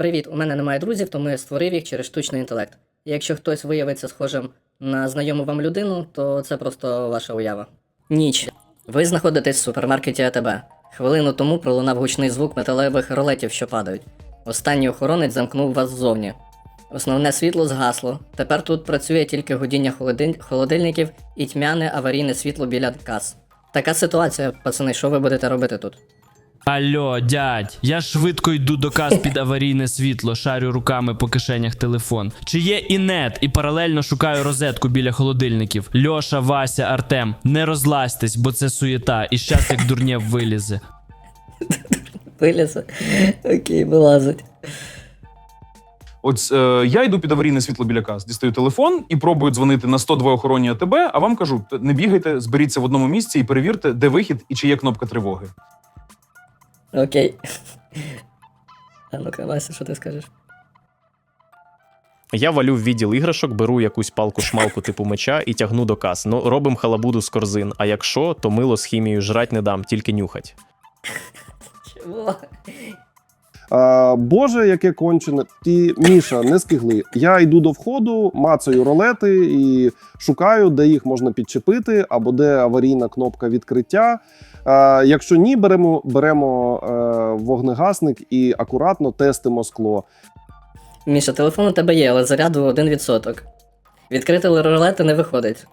Привіт, у мене немає друзів, тому я створив їх через штучний інтелект. І якщо хтось виявиться схожим на знайому вам людину, то це просто ваша уява. Ніч. Ви знаходитесь в супермаркеті АТБ. Хвилину тому пролунав гучний звук металевих ролетів, що падають. Останній охоронець замкнув вас ззовні. Основне світло згасло. Тепер тут працює тільки годіння холодильників і тьмяне аварійне світло біля кас. Така ситуація, пацани, що ви будете робити тут? Алло, дядь, я швидко йду до каз під аварійне світло, шарю руками по кишенях телефон. Чи є і нет, і паралельно шукаю розетку біля холодильників. Льоша, Вася, Артем, не розлазьтесь, бо це суєта, і щас як дурнєв вилізе. Вилізе. Окей, вилазить. От е, я йду під аварійне світло біля кас, дістаю телефон і пробую дзвонити на 102 охороні АТБ, а вам кажу: не бігайте, зберіться в одному місці і перевірте, де вихід і чи є кнопка тривоги. Окей. А ну-ка, Вася, що ти скажеш? Я валю в відділ іграшок, беру якусь палку-шмалку типу меча і тягну до кас. Ну, робимо халабуду з корзин. А якщо, то мило з хімією жрать не дам, тільки нюхать. Чого? Боже, яке кончене. Ти, Міша, не скигли. Я йду до входу, мацаю ролети і шукаю, де їх можна підчепити, або де аварійна кнопка відкриття. Якщо ні, беремо, беремо е, вогнегасник і акуратно тестимо скло. Міша, телефон у тебе є, але заряду 1%. Відкрити ролети не виходить.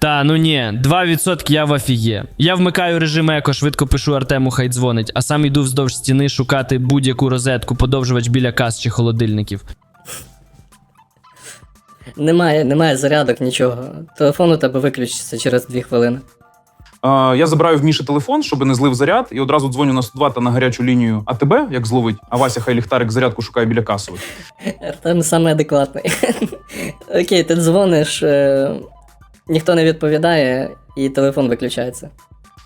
Та ну ні, 2% я в афіє. Я вмикаю режим еко, швидко пишу Артему, хай дзвонить, а сам йду вздовж стіни шукати будь-яку розетку, подовжувач біля каз чи холодильників. Немає, немає зарядок, нічого. Телефон у тебе виключиться через 2 хвилини. Е, я забираю в Міші телефон, щоб не злив заряд, і одразу дзвоню на 102 та на гарячу лінію АТБ, як зловить, а Вася хай ліхтарик зарядку шукає біля касових. Артем саме адекватний. Окей, ти дзвониш, е, ніхто не відповідає, і телефон виключається.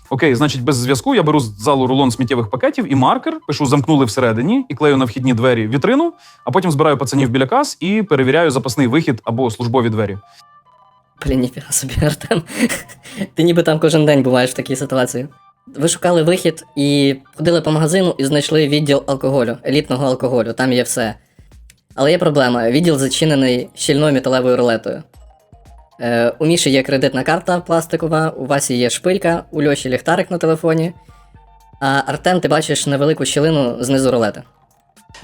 Окей, значить, без зв'язку я беру з залу рулон сміттєвих пакетів і маркер, пишу замкнули всередині і клею на вхідні двері вітрину, а потім збираю пацанів біля кас і перевіряю запасний вихід або службові двері. Блін, ніфіга собі, Артем. Ти ніби там кожен день буваєш в такій ситуації. Ви шукали вихід і ходили по магазину і знайшли відділ алкоголю, елітного алкоголю, там є все. Але є проблема: відділ зачинений щільною металевою рулетою. Е, у Міші є кредитна карта пластикова, у Васі є шпилька, у Льоші ліхтарик на телефоні. А Артем, ти бачиш невелику щілину знизу рулети.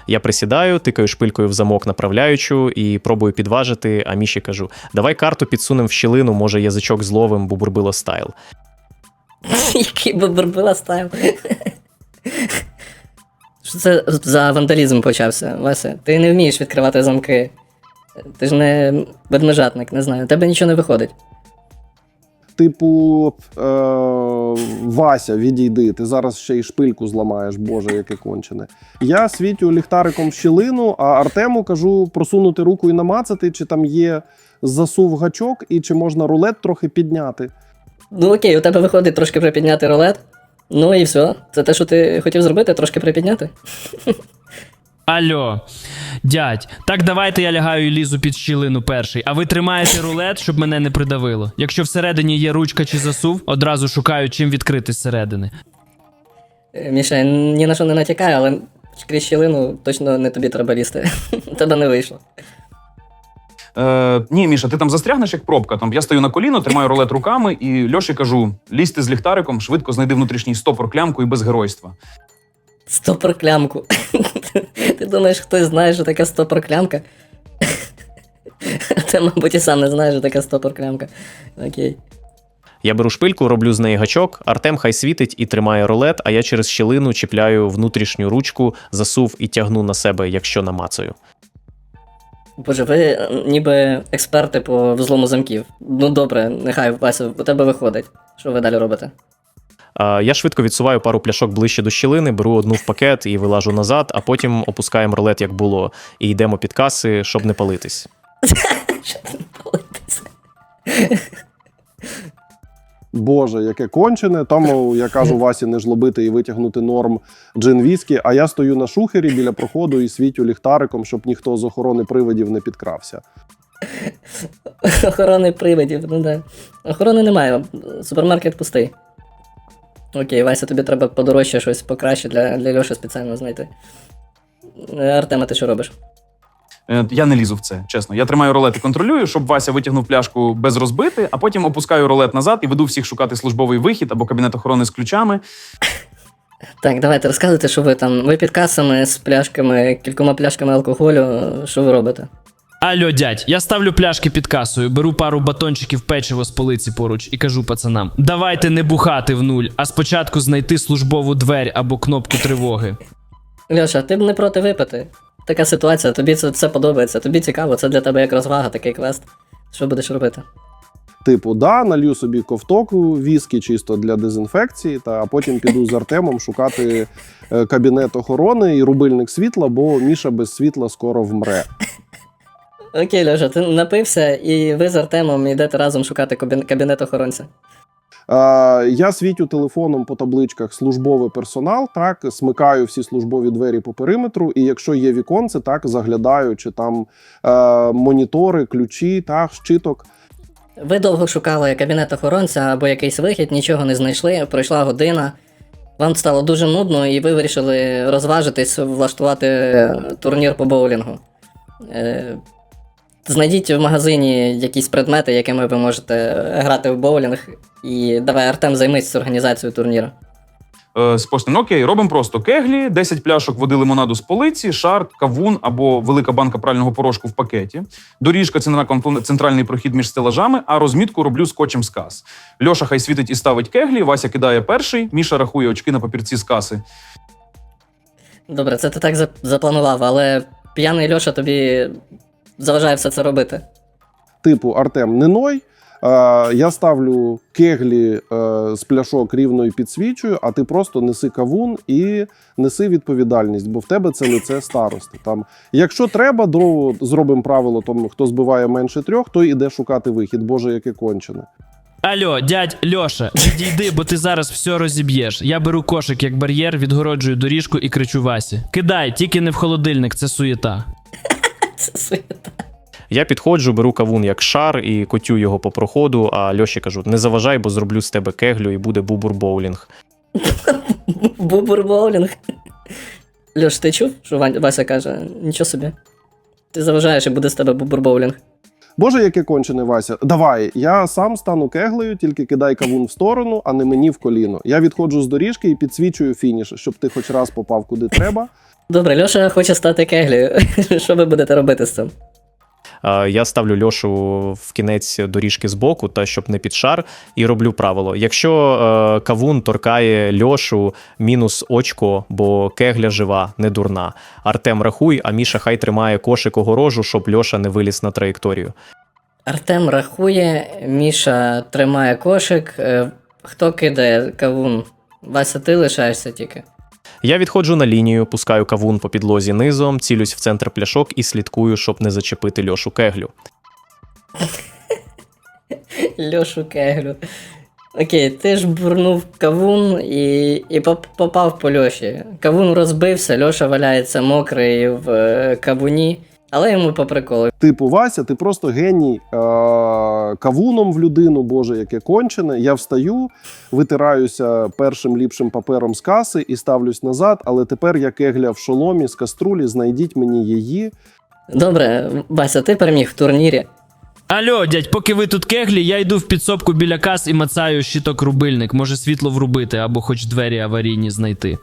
Я присідаю, тикаю шпилькою в замок направляючу і пробую підважити, а Міші кажу: давай карту підсунем в щілину, може язичок зловим, бо бурбило стайл. Який би бурбила ставив. Що це за вандалізм почався, Вася? Ти не вмієш відкривати замки. Ти ж не ведмежатник, не знаю. У тебе нічого не виходить. Типу, е, Вася, відійди, ти зараз ще й шпильку зламаєш, боже, яке кончене. Я світю ліхтариком в щілину, а Артему кажу просунути руку і намацати, чи там є засув гачок, і чи можна рулет трохи підняти. Ну окей, у тебе виходить трошки припідняти рулет. Ну і все. Це те, що ти хотів зробити, трошки припідняти. Алло, дядь, так давайте я лягаю і лізу під щілину перший, а ви тримаєте рулет, щоб мене не придавило. Якщо всередині є ручка чи засув, одразу шукаю, чим відкрити зсередини. Е, Міша, ні на що не натякаю, але крізь щілину точно не тобі треба лізти. Тебе не вийшло. Е, ні, Міша, ти там застрягнеш як пробка. Там я стою на коліно, тримаю рулет руками, і Льоші кажу: лізьте з ліхтариком, швидко знайди внутрішній стопор клямку і без геройства. Стопор клямку. Ти думаєш, хтось знає, що таке стопор клямка? Ти, мабуть, і сам не знаєш, що таке стопор клямка. Окей. Я беру шпильку, роблю з неї гачок, Артем хай світить і тримає рулет, а я через щілину чіпляю внутрішню ручку, засув і тягну на себе, якщо намацаю. Боже, ви е, ніби експерти по взлому замків. Ну добре, нехай Вася, у тебе виходить. Що ви далі робите? А, Я швидко відсуваю пару пляшок ближче до щілини, беру одну в пакет і вилажу назад, а потім опускаємо рулет, як було, і йдемо під каси, щоб не палитись. Що ти не палитися? Боже, яке кончене. Тому я кажу Васі не жлобити і витягнути норм джин віскі, а я стою на шухері біля проходу і світю ліхтариком, щоб ніхто з охорони привидів не підкрався. Охорони привидів, ну да. Охорони немає, супермаркет пустий. Окей, Вася, тобі треба подорожче щось покраще для, для Льоші спеціально знайти. Е, Артема, ти що робиш? Е, Я не лізу в це, чесно. Я тримаю ролет і контролюю, щоб Вася витягнув пляшку без розбити, а потім опускаю ролет назад і веду всіх шукати службовий вихід або кабінет охорони з ключами. Так, давайте розказуйте, що ви там. Ви під касами з пляшками, кількома пляшками алкоголю. Що ви робите? Алло, дядь, я ставлю пляшки під касою, беру пару батончиків печиво з полиці поруч і кажу пацанам: давайте не бухати в нуль, а спочатку знайти службову дверь або кнопку тривоги. Льоша, ти б не проти випити. Така ситуація, тобі це все подобається, тобі цікаво, це для тебе як розвага, такий квест. Що будеш робити? Типу, да, налью собі ковтоку, віскі чисто для дезінфекції, та а потім піду з Артемом шукати е, кабінет охорони і рубильник світла, бо Міша без світла скоро вмре. Окей, Льоша, ти напився, і ви з Артемом йдете разом шукати кабін- кабінет охоронця. А, я світю телефоном по табличках службовий персонал, так смикаю всі службові двері по периметру, і якщо є віконце, так заглядаю, чи там е, монітори, ключі, так, щиток. Ви довго шукали кабінет охоронця або якийсь вихід, нічого не знайшли, пройшла година. Вам стало дуже нудно, і ви вирішили розважитись, влаштувати е, турнір по боулінгу. Е, Знайдіть в магазині якісь предмети, якими ви можете грати в боулінг. І давай, Артем, займись організацією турніру. Е, з поштом, окей, робимо просто кеглі, 10 пляшок води лимонаду з полиці, шар, кавун або велика банка прального порошку в пакеті. Доріжка це на центральний прохід між стелажами, а розмітку роблю скотчем з кас. Льоша хай світить і ставить кеглі, Вася кидає перший, Міша рахує очки на папірці з каси. Добре, це ти так запланував, але п'яний Льоша тобі заважає все це робити. Типу, Артем, не ной. Е, я ставлю кеглі е, з пляшок рівно і підсвічую, а ти просто неси кавун і неси відповідальність, бо в тебе це лице старости. Там, якщо треба, до, зробимо правило, тому хто збиває менше трьох, той іде шукати вихід. Боже, яке кончене. Алло, дядь Льоша, відійди, бо ти зараз все розіб'єш. Я беру кошик як бар'єр, відгороджую доріжку і кричу Васі: Кидай, тільки не в холодильник, це суєта. Це суєта. Я підходжу, беру кавун як шар і котю його по проходу, а Льоші кажу: не заважай, бо зроблю з тебе кеглю і буде бубур боулінг. Бубур боулінг. Льош, ти чув, що Вася каже? Нічого собі. Ти заважаєш і буде з тебе бубур боулінг. Боже, яке кончене Вася. Давай, я сам стану кеглею, тільки кидай кавун в сторону, а не мені в коліно. Я відходжу з доріжки і підсвічую фініш, щоб ти хоч раз попав куди треба. Добре, Льоша хоче стати кеглею. Що ви будете робити з цим? Е, Я ставлю Льошу в кінець доріжки збоку, та щоб не під шар, і роблю правило. Якщо е, кавун торкає Льошу мінус очко, бо кегля жива, не дурна. Артем рахуй, а Міша хай тримає кошик огорожу, щоб Льоша не виліз на траєкторію. Артем рахує, Міша тримає кошик. Е, Хто кидає кавун? Вася, ти лишаєшся тільки. Я відходжу на лінію, пускаю кавун по підлозі низом, цілюсь в центр пляшок і слідкую, щоб не зачепити Льошу кеглю. Льошу кеглю. Окей, ти ж бурнув кавун і, і попав по Льоші. Кавун розбився, Льоша валяється мокрий в е, кавуні, але йому по приколу. Типу, Вася, ти просто геній е- кавуном в людину, Боже, яке кончене. Я встаю, витираюся першим ліпшим папером з каси і ставлюсь назад, але тепер я кегля в шоломі з каструлі, знайдіть мені її. Добре, Вася, ти переміг в турнірі. Алло, дядь, поки ви тут кеглі, я йду в підсобку біля кас і мацаю щиток рубильник. Може світло врубити або хоч двері аварійні знайти.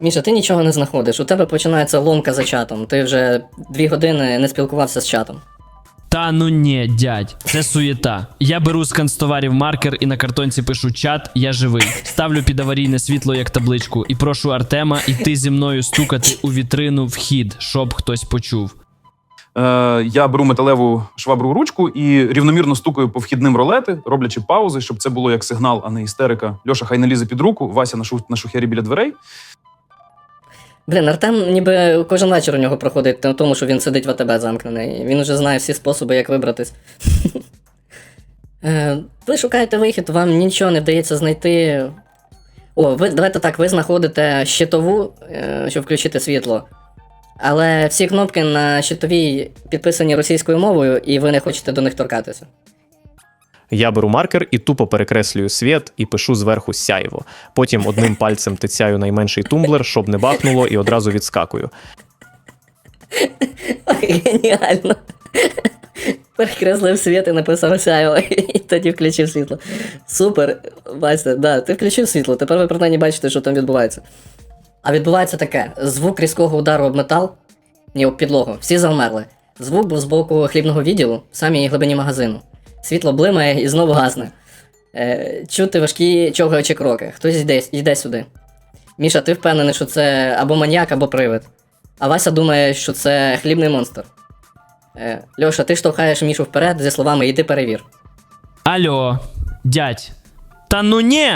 Міша, ти нічого не знаходиш. У тебе починається ломка за чатом. Ти вже дві години не спілкувався з чатом. Та ну ні, дядь, це суєта. Я беру з канцтоварів маркер і на картонці пишу чат, я живий. Ставлю під аварійне світло як табличку і прошу Артема йти зі мною стукати у вітрину вхід, щоб хтось почув. Е, я беру металеву швабру ручку і рівномірно стукаю по вхідним ролети, роблячи паузи, щоб це було як сигнал, а не істерика. Льоша хай не лізе під руку, Вася на, шу- на шухері біля дверей. Блін, Артем ніби кожен вечір у нього проходить на тому, що він сидить в АТБ замкнений. Він вже знає всі способи, як вибратись. Е, Ви шукаєте вихід, вам нічого не вдається знайти. О, ви давайте так, ви знаходите щитову, е, щоб включити світло. Але всі кнопки на щитовій підписані російською мовою, і ви не хочете до них торкатися. Я беру маркер і тупо перекреслюю світ і пишу зверху сяйво. Потім одним пальцем тицяю найменший тумблер, щоб не бахнуло, і одразу відскакую. Ой, Геніально. Перекреслив світ і написав сяйво, і тоді включив світло. Супер, Вася, да, ти включив світло, тепер ви принаймні бачите, що там відбувається. А відбувається таке: звук різкого удару об метал, ні, об підлогу, всі завмерли. Звук був з боку хлібного відділу, в самій глибині магазину. Світло блимає і знову гасне. Е, чути важкі човгаючі кроки. Хтось йде, йде сюди. Міша, ти впевнений, що це або маньяк, або привид. А Вася думає, що це хлібний монстр. Е, Льоша, ти штовхаєш Мішу вперед зі словами іди перевір. Алло, дядь. Та ну ні!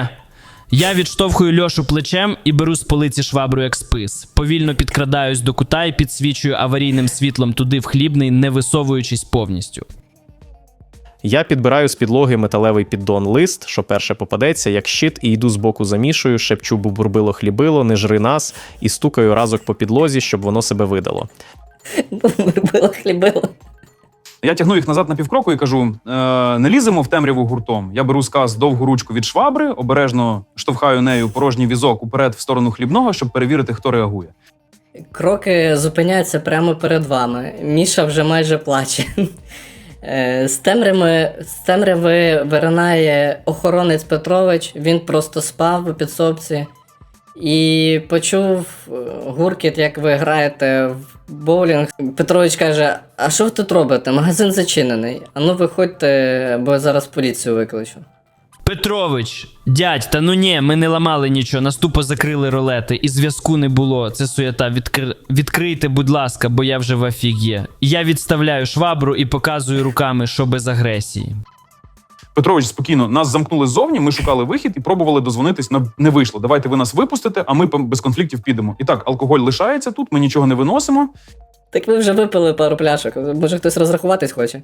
Я відштовхую Льошу плечем і беру з полиці швабру як спис. Повільно підкрадаюсь до кута і підсвічую аварійним світлом туди в хлібний, не висовуючись повністю. Я підбираю з підлоги металевий піддон лист, що перше попадеться, як щит, і йду збоку за Мішою, шепчу бубурбило хлібило, не жри нас, і стукаю разок по підлозі, щоб воно себе видало. Було хлібило. Я тягну їх назад на півкроку і кажу: е, не ліземо в темряву гуртом. Я беру сказ довгу ручку від швабри, обережно штовхаю нею порожній візок уперед в сторону хлібного, щоб перевірити, хто реагує. Кроки зупиняються прямо перед вами. Міша вже майже плаче. Е, З темряви, з темряви виринає охоронець Петрович, він просто спав у підсобці і почув е, гуркіт, як ви граєте в боулінг. Петрович каже: А що ви тут робите? Магазин зачинений. А ну виходьте, бо я зараз поліцію викличу. Петрович, дядь, та ну ні, ми не ламали нічого, нас тупо закрили ролети, і зв'язку не було. Це суєта. Відкр... Відкрийте, будь ласка, бо я вже в офіг'є. Я відставляю швабру і показую руками, що без агресії. Петрович спокійно нас замкнули ззовні. Ми шукали вихід і пробували дозвонитись. на не вийшло. Давайте ви нас випустите, а ми без конфліктів підемо. І так, алкоголь лишається тут. Ми нічого не виносимо. Так ви вже випили пару пляшок. Може хтось розрахуватись хоче?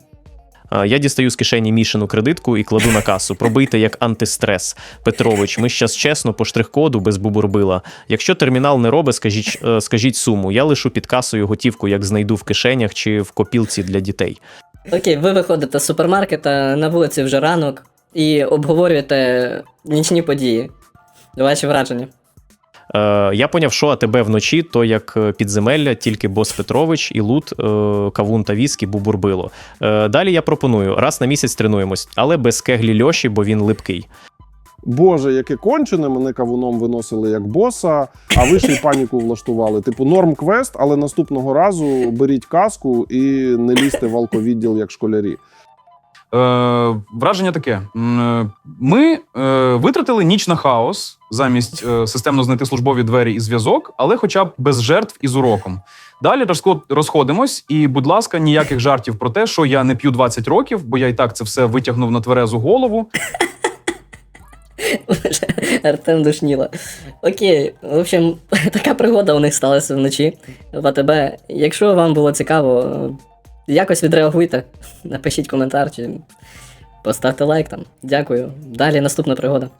А, Я дістаю з кишені Мішину кредитку і кладу на касу. Пробийте як антистрес. Петрович, ми щас чесно по штрих-коду без бубурбила. Якщо термінал не робить, скажіть, е, скажіть суму. Я лишу під касою готівку, як знайду в кишенях чи в копілці для дітей. Окей, ви виходите з супермаркета, на вулиці вже ранок і обговорюєте нічні події. Ваші враження. Е, я поняв, що АТБ вночі, то як е, підземелля, тільки бос Петрович і лут, е, кавун та віскі, бубурбило. Далі я пропоную: раз на місяць тренуємось, але без кеглі Льоші, бо він липкий. Боже, яке кончене, мене кавуном виносили як боса, а ви ще й паніку влаштували. Типу, норм квест, але наступного разу беріть каску і не лізьте в алковідділ як школярі. Е, враження таке: е, ми е, витратили ніч на хаос замість системно знайти службові двері і зв'язок, але хоча б без жертв і з уроком. Далі розход- розходимось, і, будь ласка, ніяких жартів про те, що я не п'ю 20 років, бо я і так це все витягнув на тверезу голову. Артем душніла. Окей, в общем, така пригода у них сталася вночі в АТБ. Якщо вам було цікаво, якось відреагуйте, напишіть коментар чи поставте лайк там. Дякую. Далі наступна пригода.